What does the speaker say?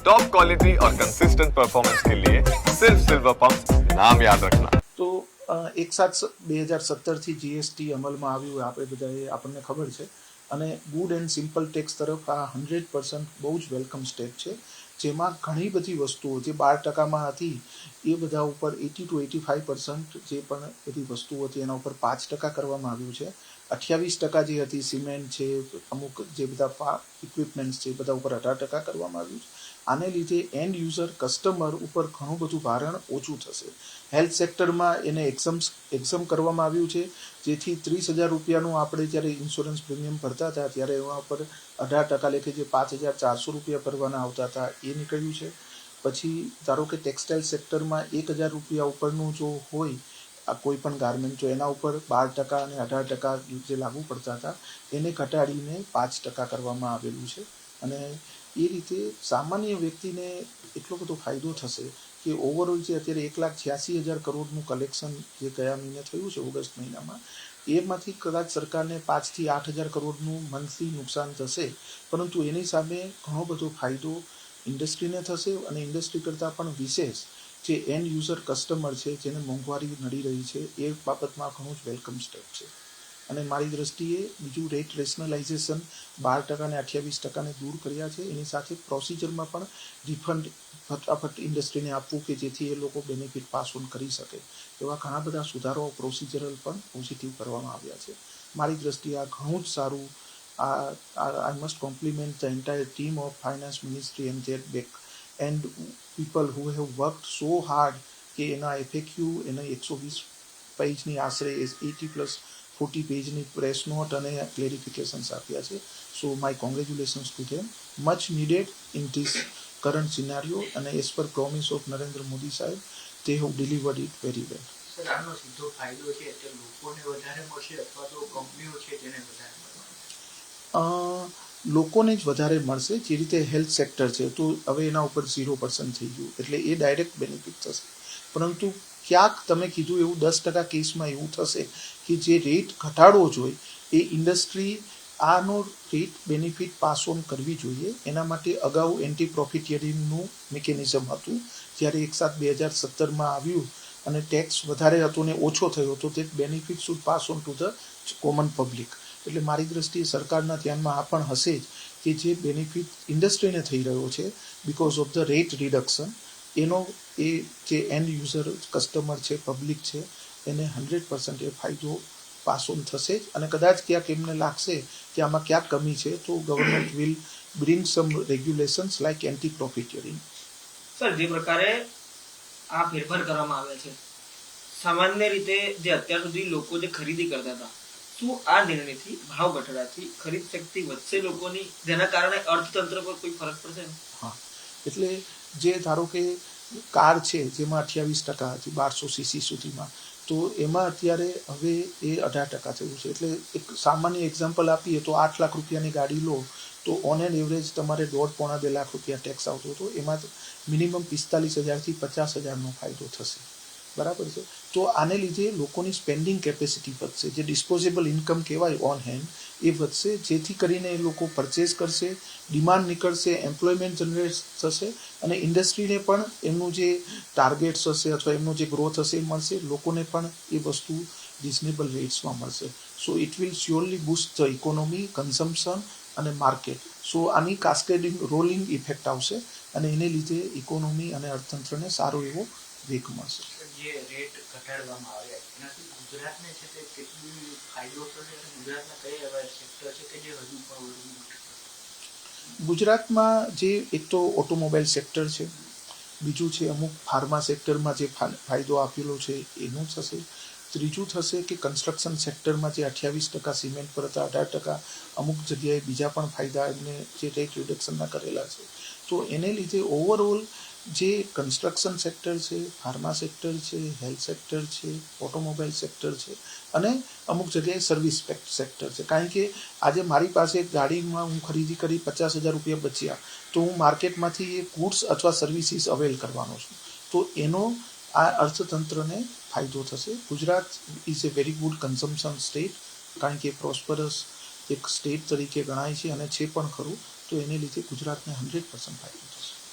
Top quality और consistent performance के लिए सिर्फ सिल्वर पंप नाम याद रखना તો અ, એક સાત બે હજાર સત્તરથી જીએસટી અમલમાં આવ્યું આપણે બધાએ આપણને ખબર છે અને ગુડ એન્ડ સિમ્પલ ટેક્સ તરફ આ હંડ્રેડ પર્સન્ટ બહુ જ વેલકમ સ્ટેપ છે જેમાં ઘણી બધી વસ્તુઓ જે બાર ટકામાં હતી એ બધા ઉપર eighty two eighty five percent જે પણ બધી વસ્તુઓ હતી એના ઉપર પાંચ ટકા કરવામાં આવ્યું છે અઠ્યાવીસ ટકા જે હતી, સિમેન્ટ છે, અમુક જે બધા ઇક્વિપમેન્ટ્સ છે બધા ઉપર અઢાર ટકા કરવામાં આવ્યું છે. આને લીધે એન્ડ યુઝર કસ્ટમર ઉપર ઘણું બધું ભારણ ઓછું થશે. હેલ્થ સેક્ટરમાં એને એક્ઝમ્સ એક્ઝમ કરવામાં આવ્યું છે. જેથી ત્રીસ હજાર રૂપિયાનું આપણે જ્યારે ઇન્સ્યોરન્સ પ્રીમિયમ ભરતા હતા, ત્યારે એના ઉપર અઢાર ટકા લેખે જે પાંચ હજાર ચારસો રૂપિયા ભરવાના આવતા હતા, એ નીકળ્યું છે. પછી ધારો કે ટેક્સટાઇલ સેક્ટરમાં એક હજાર રૂપિયા ઉપરનું જો હોય આ કોઈ પણ ગાર્મેન્ટ જો એના ઉપર બાર ટકા અને અઢાર ટકા જે લાગુ પડતા હતા, એને ઘટાડીને પાંચ ટકા કરવામાં આવેલું છે. અને એ રીતે સામાન્ય વ્યક્તિને એટલો બધો ફાયદો થશે કે ઓવરઓલ જે અત્યારે એક લાખ છ્યાસી હજાર કરોડનું કલેક્શન જે ગયા મહિને થયું છે, ઓગસ્ટ મહિનામાં, એમાંથી કદાચ સરકારને પાંચથી આઠ હજાર કરોડનું મંથલી નુકસાન થશે, પરંતુ એની સામે ઘણો બધો ફાયદો ઇન્ડસ્ટ્રીને થશે અને ઇન્ડસ્ટ્રી કરતાં પણ વિશેષ જે એન્ડ યુઝર કસ્ટમર છે, જેને મોંઘવારી નડી રહી છે, એ બાબતમાં ઘણું જ વેલકમ સ્ટેપ છે. અને મારી દ્રષ્ટિએ બીજું રેટ રેશનલાઇઝેશન બાર ટકાને અઠ્યાવીસ ટકાને દૂર કર્યા છે. એની સાથે પ્રોસિજરમાં પણ રિફંડ ફટાફટ ઇન્ડસ્ટ્રીને આપવું કે જેથી એ લોકો બેનિફિટ પાસ ઓન કરી શકે. એવા ઘણા બધા સુધારાઓ પ્રોસિજરલ પણ પોઝિટિવ કરવામાં આવ્યા છે. મારી દ્રષ્ટિએ આ ઘણું જ સારું, આ I must compliment the entire team of finance ministry and jet back end people who have worked so hard કે એના એફએક્યુ એના એકસો વીસ પેજની આશરે એટી પ્લસ ફોર્ટી પેજની પ્રેસ નોટ અને ક્લેરિફિકેશન્સ આપ્યા છે so my congratulations to them much needed in this current scenario અને as per promise of Narendra Modi સાહેબ તે have delivered it very well sir આનો સીધો ફાયદો છે તે લોકોને વધારે મળશે અથવા તો કંપનીઓ છે તેને વધારે લોકોને જ વધારે મળશે જે રીતે હેલ્થ સેક્ટર છે, તો હવે એના ઉપર ઝીરો પર્સન્ટ થઈ ગયું. એટલે એ ડાયરેક્ટ બેનિફિટ થશે. પરંતુ ક્યાંક તમે કીધું એવું દસ ટકા કેસમાં એવું થશે કે જે રેટ ઘટાડવો જોઈએ, એ ઇન્ડસ્ટ્રી આનો રેટ બેનિફિટ પાસ ઓન કરવી જોઈએ. એના માટે અગાઉ એન્ટી પ્રોફિટિયરિંગનું મિકેનિઝમ હતું. જ્યારે એક સાત બે હજાર સત્તરમાં આવ્યું અને ટેક્સ વધારે હતો ને ઓછો થયો, તો તે benefit should pass on to the common public એટલે મારી દ્રષ્ટિએ સરકારના ધ્યાનમાં આ પણ હશે જ કે જે બેનિફિટ ઇન્ડસ્ટ્રીને થઈ રહ્યો છે because of the rate reduction એનો એ જે એન્ડ યુઝર કસ્ટમર છે પબ્લિક છે, એને હંડ્રેડ પર્સન્ટ એ ફાયદો પાસ થશે જ. અને કદાચ ક્યાંક એમને લાગશે કે આમાં ક્યાં કમી છે, તો government will bring some regulations like anti profiteering sir, જે પ્રકારે આ ફેરફાર કરવામાં આવે છે, સામાન્ય રીતે જે અત્યાર સુધી લોકો જે ખરીદી કરતા હતા શું આ નિર્ણયથી ભાવ ઘટાડાથી ખરીદ શક્તિ વધશે લોકોની, જેના કારણે અર્થતંત્ર પર કોઈ ફરક પડશે? હા. એટલે જે ધારો કે કાર છે, જેમાં અઠ્યાવીસ ટકા હતી બારસો સીસી સુધીમાં, તો એમાં અત્યારે હવે એ અઢાર ટકા થયું છે. એટલે એક સામાન્ય એક્ઝામ્પલ આપીએ તો આઠ લાખ રૂપિયાની ગાડી લો, તો ઓન એન એવરેજ તમારે દોઢ પોણા બે લાખ રૂપિયા ટેક્સ આવતો હતો. એમાં મિનિમમ પિસ્તાલીસ હજારથી પચાસ હજારનો ફાયદો થશે. બરાબર છે? તો આને લીધે લોકોની સ્પેન્ડિંગ કેપેસિટી વધશે. જે ડિસ્પોઝેબલ ઇન્કમ કહેવાય ઓન હેન્ડ એ વધશે. જેથી કરીને એ લોકો પરચેસ કરશે ડિમાન્ડ નીકળશે એમ્પ્લોયમેન્ટ જનરેટ થશે અને ઇન્ડસ્ટ્રીને પણ એમનું જે ટાર્ગેટ્સ હશે અથવા એમનું જે ગ્રોથ હશે એ મળશે. લોકોને પણ એ વસ્તુ રિઝનેબલ રેટ્સમાં મળશે. So it will surely boost the economy consumption અને માર્કેટ સો આની કાસ્કેડિંગ રોલિંગ ઇફેક્ટ આવશે અને એને લીધે ઇકોનોમી અને અર્થતંત્રને સારો એવો વેગ મળશે જે રેટ ઘટાડવામાં આવ્યા એનાથી ગુજરાતને છે તે કેટલું ફાયદો થશે અને ગુજરાતના કયા એવા સેક્ટર છે કે જે હજુ પણ વધુ ગુજરાતમાં જે એક તો ઓટોમોબાઈલ સેક્ટર છે બીજું છે અમુક ફાર્મા સેક્ટરમાં જે ફાયદો આપેલો છે એનું થશે. ત્રીજું થશે કે કન્સ્ટ્રક્શન સેક્ટરમાં જે અઠ્યાવીસ ટકા સિમેન્ટ પર હતા અઢાર ટકા અમુક જગ્યાએ બીજા પણ ફાયદા એમને જે રેટ રિડક્શનના કરેલા છે. તો એને લીધે ઓવરઓલ જે કન્સ્ટ્રક્શન સેક્ટર છે ફાર્મા સેક્ટર છે હેલ્થ સેક્ટર છે ઓટોમોબાઈલ સેક્ટર છે અને અમુક જગ્યાએ સર્વિસ સેક્ટર છે. કારણ કે આજે મારી પાસે ગાડીમાં હું ખરીદી કરી પચાસ હજાર રૂપિયા બચ્યા, તો હું માર્કેટમાંથી એ ગુડ્સ અથવા સર્વિસીસ અવેલ કરવાનો છું. તો એનો આ અર્થતંત્રને ફાયદો થશે. Gujarat is a very good consumption state કારણ કે પ્રોસ્પરસ એક સ્ટેટ તરીકે ગણાય છે અને છે પણ ખરું, તો એને લીધે ગુજરાતને હંડ્રેડ પર્સન્ટ ફાયદો